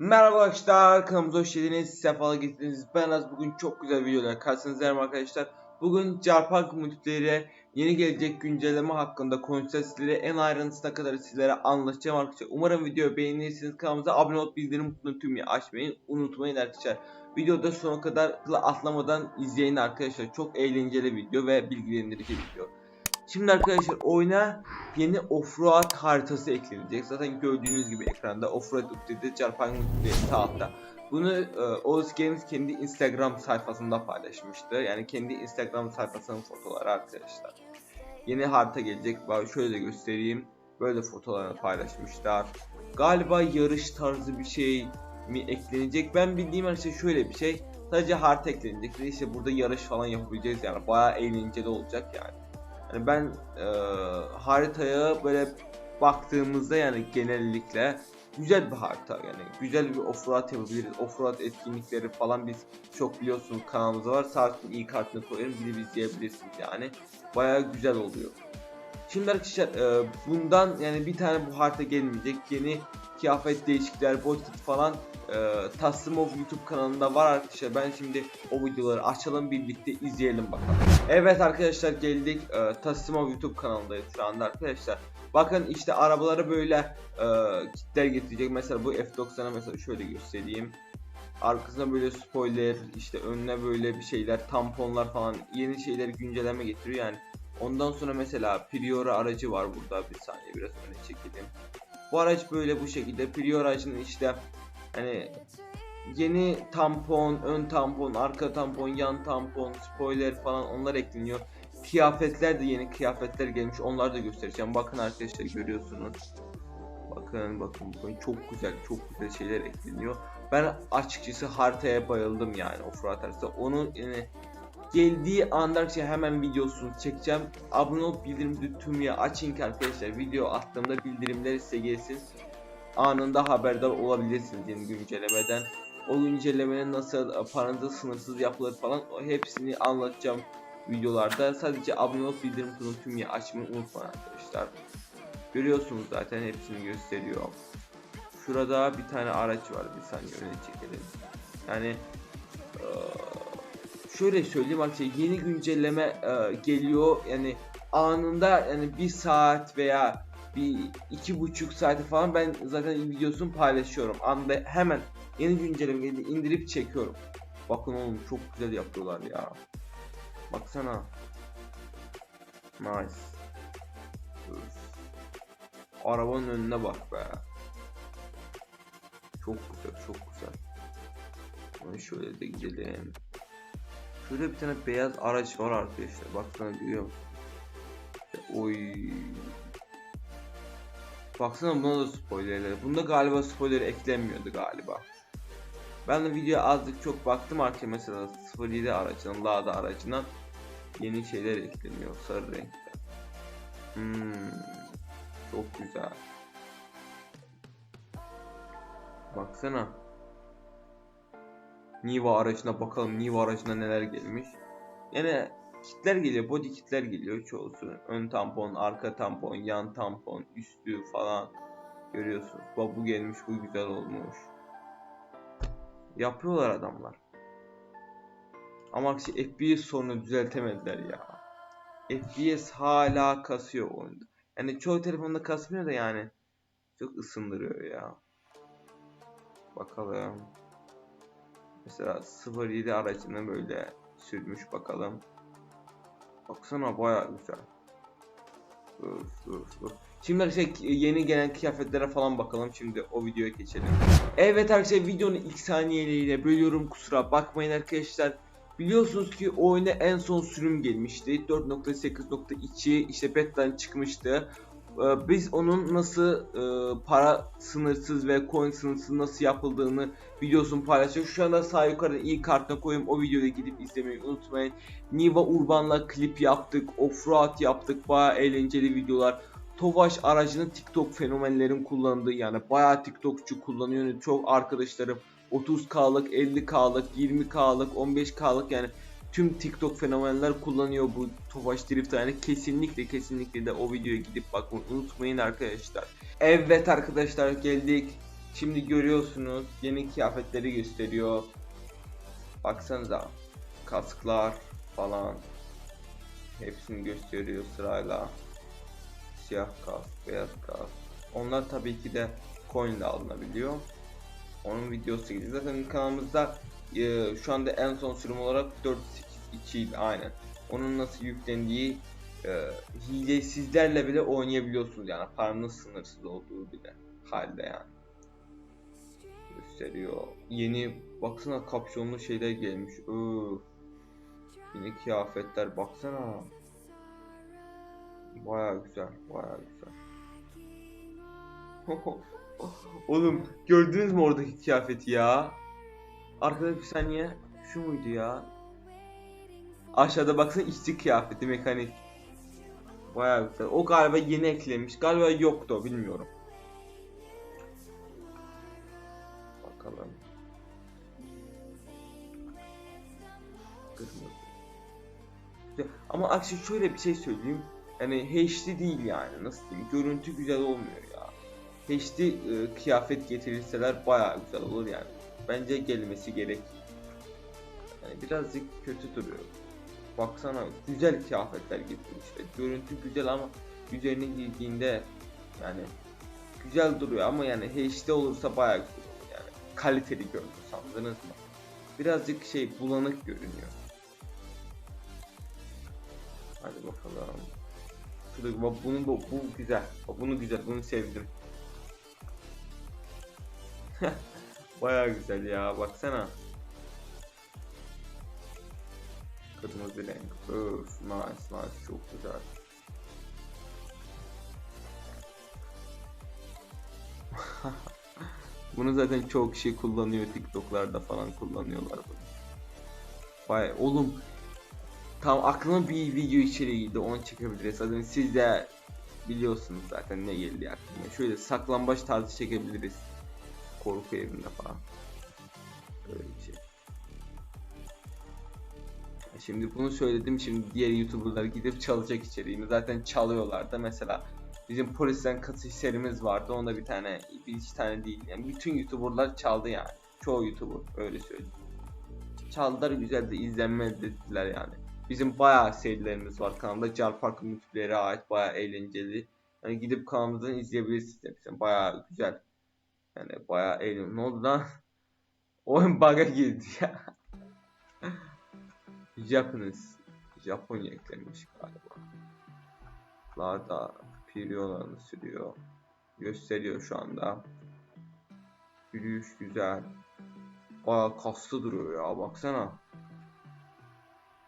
Merhaba arkadaşlar kanalımıza hoş geldiniz. Sefalar getirdiniz. Ben Az bugün çok güzel videolar karşınızdayım arkadaşlar. Bugün Carpark multiplayer'e yeni gelecek güncelleme hakkında konuşacağız. Sizlere en ayrıntısına kadar sizlere anlatacağım arkadaşlar. Umarım videoyu beğenirsiniz. Kanalımıza abone olup bildirim butonunu tümüye açmayı unutmayın arkadaşlar. Videoda sonuna kadar atlamadan izleyin arkadaşlar. Çok eğlenceli video ve bilgilendirici video. Şimdi arkadaşlar oyuna yeni offroad haritası eklenecek. Zaten gördüğünüz gibi ekranda offroad update'de Jarpan sağ altta. Bunu e, Oz Games kendi Instagram sayfasında paylaşmıştı. Yani kendi Instagram sayfasının fotoğrafları arkadaşlar. Yeni harita gelecek. Bak şöyle de göstereyim. Böyle fotoğraflarını paylaşmışlar. Galiba yarış tarzı bir şey mi eklenecek? Ben bildiğim her şey şöyle bir şey. Sadece harita eklenecek. İşte burada yarış falan yapabileceğiz yani. Bayağı eğlenceli olacak yani. Yani ben e, haritaya böyle baktığımızda yani genellikle güzel bir harita yani güzel bir offroad yapabiliriz. Offroad etkinlikleri falan biz çok biliyorsunuz kanalımızda var. Saat'in iyi kartını koyarım gidip izleyebilirsiniz yani. Bayağı güzel oluyor. Şimdi arkadaşlar e, bundan yani bir tane bu harita gelmeyecek. Yeni kıyafet değişiklikler, kit falan e, Taslimov YouTube kanalında var arkadaşlar. Ben şimdi o videoları açalım birlikte izleyelim bakalım. Evet arkadaşlar geldik. E, Taslimov YouTube kanalındayız şu anda arkadaşlar. Bakın işte arabaları böyle e, kitler getirecek. Mesela bu F90'a mesela şöyle göstereyim. Arkasına böyle spoiler, işte önüne böyle bir şeyler, tamponlar falan yeni şeyler güncelleme getiriyor yani. Ondan sonra mesela Priora aracı var burada. Bir saniye biraz öne çekelim. Bu araç böyle bu şekilde. Priora aracının işte hani yeni tampon, ön tampon, arka tampon, yan tampon, spoiler falan onlar ekleniyor. Kıyafetler de yeni kıyafetler gelmiş. Onları da göstereceğim. Bakın arkadaşlar görüyorsunuz. Bakın bakın bakın çok güzel çok güzel şeyler ekleniyor. Ben açıkçası haritaya bayıldım yani o Fırat haritası. Onun yani geldiği anda arkadaşlar hemen videosunu çekeceğim. Abone olup bildirimleri tümüye açın ki arkadaşlar video attığımda bildirimler size gelsin. Anında haberdar olabilirsiniz yeni güncellemeden. O güncellemenin nasıl paranızı sınırsız yapılır falan hepsini anlatacağım videolarda. Sadece abone olup bildirim butonunu tümüye açmayı unutmayın arkadaşlar. Görüyorsunuz zaten hepsini gösteriyor. Şurada bir tane araç var. Bir saniye öne çekelim. Yani eee, şöyle söyleyeyim arkadaşlar yeni güncelleme e, geliyor yani anında yani bir saat veya bir iki buçuk saati falan ben zaten videosunu paylaşıyorum anda hemen yeni güncelleme geldi indirip çekiyorum bakın oğlum çok güzel yapıyorlar ya baksana nice Üf. arabanın önüne bak be çok güzel çok güzel Bunu şöyle de gidelim Şurada bir tane beyaz araç var arkadaşlar. Baksana görüyor musun? Oy. Baksana buna da spoilerler. Bunda galiba spoiler eklenmiyordu galiba. Ben de videoya azıcık çok baktım arkadaşlar mesela 07 aracından, Lada aracından yeni şeyler ekleniyor sarı renkte. Hmm, çok güzel. Baksana. Niva aracına bakalım Niva aracına neler gelmiş. Yine kitler geliyor, body kitler geliyor çoğusu. Ön tampon, arka tampon, yan tampon, üstü falan görüyorsunuz. Bak bu gelmiş, bu güzel olmuş. Yapıyorlar adamlar. Ama aksi FPS sorunu düzeltemediler ya. FPS hala kasıyor oyunda. Yani çoğu telefonda kasmıyor da yani çok ısındırıyor ya. Bakalım. Mesela 07 aracını böyle sürmüş bakalım. Baksana baya güzel. Öf, öf, öf. Şimdi arkadaşlar yeni gelen kıyafetlere falan bakalım. Şimdi o videoya geçelim. Evet arkadaşlar videonun ilk saniyeleriyle bölüyorum kusura bakmayın arkadaşlar. Biliyorsunuz ki oyuna en son sürüm gelmişti. 4.8.2 işte beta'dan çıkmıştı. Ee, Biz onun nasıl e, para sınırsız ve coin sınırsız nasıl yapıldığını videosunu paylaşacağım. Şu anda sağ yukarıda iyi kartına koyayım. O videoda gidip izlemeyi unutmayın. Niva Urban'la klip yaptık. Offroad yaptık. Baya eğlenceli videolar. Tofaş aracını TikTok fenomenlerin kullandığı yani bayağı TikTokçu kullanıyor. Yani çok arkadaşlarım 30K'lık, 50K'lık, 20K'lık, 15K'lık yani tüm TikTok fenomenler kullanıyor bu Tofaş Drift yani kesinlikle kesinlikle de o videoya gidip bakmayı unutmayın arkadaşlar. Evet arkadaşlar geldik Şimdi görüyorsunuz yeni kıyafetleri gösteriyor. Baksanıza kasklar falan hepsini gösteriyor sırayla. Siyah kask, beyaz kask. Onlar tabii ki de coin ile alınabiliyor. Onun videosu gelecek. Zaten kanalımızda e, şu anda en son sürüm olarak 4.8.2 aynen. Onun nasıl yüklendiği e, hilesizlerle bile oynayabiliyorsunuz yani paranın sınırsız olduğu bile halde yani gösteriyor. Yeni baksana kapşonlu şeyler gelmiş. Öf. Yeni kıyafetler baksana. Baya güzel, baya güzel. Oğlum gördünüz mü oradaki kıyafeti ya? Arkada bir saniye şu muydu ya? Aşağıda baksana işçi kıyafeti mekanik. Baya güzel. O galiba yeni eklemiş. Galiba yoktu bilmiyorum. Bakalım. Kırmızı. Ama aksi şöyle bir şey söyleyeyim. Yani HD değil yani nasıl diyeyim görüntü güzel olmuyor ya. HD e, kıyafet getirirseler bayağı güzel olur yani. Bence gelmesi gerek. Yani birazcık kötü duruyor. Baksana güzel kıyafetler getirmişler. Görüntü güzel ama üzerine giydiğinde yani güzel duruyor ama yani HD olursa bayağı güzel yani. Kaliteli görünüyor sandınız mı? Birazcık şey bulanık görünüyor. Hadi bakalım. Şurada bak bunun bu, bu güzel. Bak bunu güzel. Bunu sevdim. Bayağı güzel ya. Baksana. Kırmızı renk. Öf, nice nice. Çok güzel. bunu zaten çok kişi kullanıyor. TikTok'larda falan kullanıyorlar bunu. Vay oğlum Tam aklıma bir video içeriği geldi onu çekebiliriz. Zaten siz de biliyorsunuz zaten ne geldi aklıma. Şöyle saklambaç tarzı çekebiliriz. Korku evinde falan. Böyle bir şey. Şimdi bunu söyledim şimdi diğer youtuberlar gidip çalacak içeriğimi zaten çalıyorlar da mesela bizim polisten katış serimiz vardı onda bir tane bir iki tane değil yani bütün youtuberlar çaldı yani çoğu youtuber öyle söyleyeyim çaldılar güzel de izlenme dediler yani Bizim bayağı serilerimiz var kanalda. Car Park multiplayer'e ait bayağı eğlenceli. Yani gidip kanalımızdan izleyebilirsiniz hepsini. Bayağı güzel. Yani bayağı eğlenceli. Ne oldu lan? Oyun bug'a girdi ya. Japanese. Japonya eklenmiş galiba. Larda Piriolarını sürüyor. Gösteriyor şu anda. Yürüyüş güzel. Bayağı kaslı duruyor ya baksana.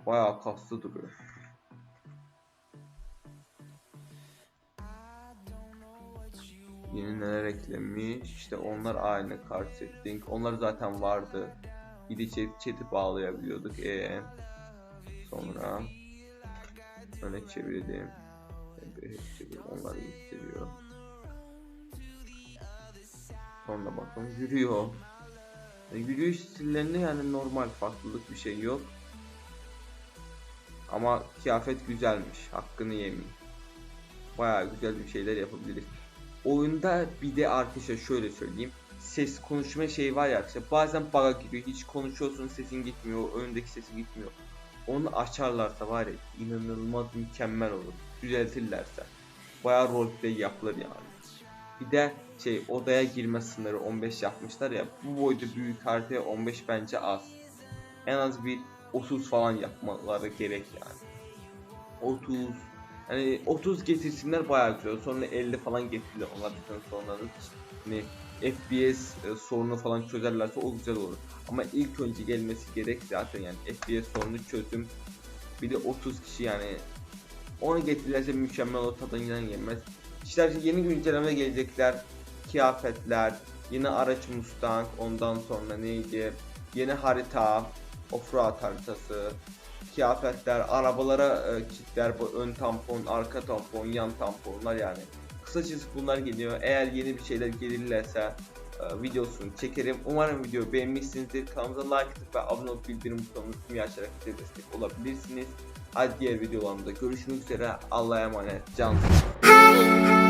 Bayağı kaslı duruyor. Yeni neler eklenmiş? İşte onlar aynı card setting. Onlar zaten vardı. İdi chat, bağlayabiliyorduk. E sonra öne çevirdim. Çevirdim. Onlar gösteriyor. Sonra bakın yürüyor. Yani yürüyüş stillerinde yani normal farklılık bir şey yok. Ama kıyafet güzelmiş. Hakkını yemeyeyim. Bayağı güzel bir şeyler yapabiliriz. Oyunda bir de arkadaşlar şöyle söyleyeyim. Ses konuşma şeyi var ya arkadaşlar. Bazen bug'a giriyor. Hiç konuşuyorsun sesin gitmiyor. Önündeki sesin gitmiyor. Onu açarlarsa var ya inanılmaz mükemmel olur. Düzeltirlerse. Bayağı roleplay yapılır yani. Bir de şey odaya girme sınırı 15 yapmışlar ya. Bu boyda büyük haritaya 15 bence az. En az bir 30 falan yapmaları gerek yani. 30 hani 30 getirsinler bayağı güzel. Sonra 50 falan getirirler onlar bütün sonra hani FPS e, sorunu falan çözerlerse o güzel olur. Ama ilk önce gelmesi gerek zaten yani FPS sorunu çözüm. Bir de 30 kişi yani onu getirirlerse mükemmel o tadından gelmez. İşte yeni güncelleme gelecekler. Kıyafetler, yeni araç Mustang, ondan sonra neydi? Yeni harita, offroad haritası, kıyafetler, arabalara e, kitler, bu ön tampon, arka tampon, yan tamponlar yani. Kısacası bunlar geliyor. Eğer yeni bir şeyler gelirlerse e, videosunu çekerim. Umarım video beğenmişsinizdir. Kanalımıza like atıp ve abone olup bildirim butonunu tüm açarak bize destek olabilirsiniz. Hadi diğer videolarımızda görüşmek üzere. Allah'a emanet. Cansın.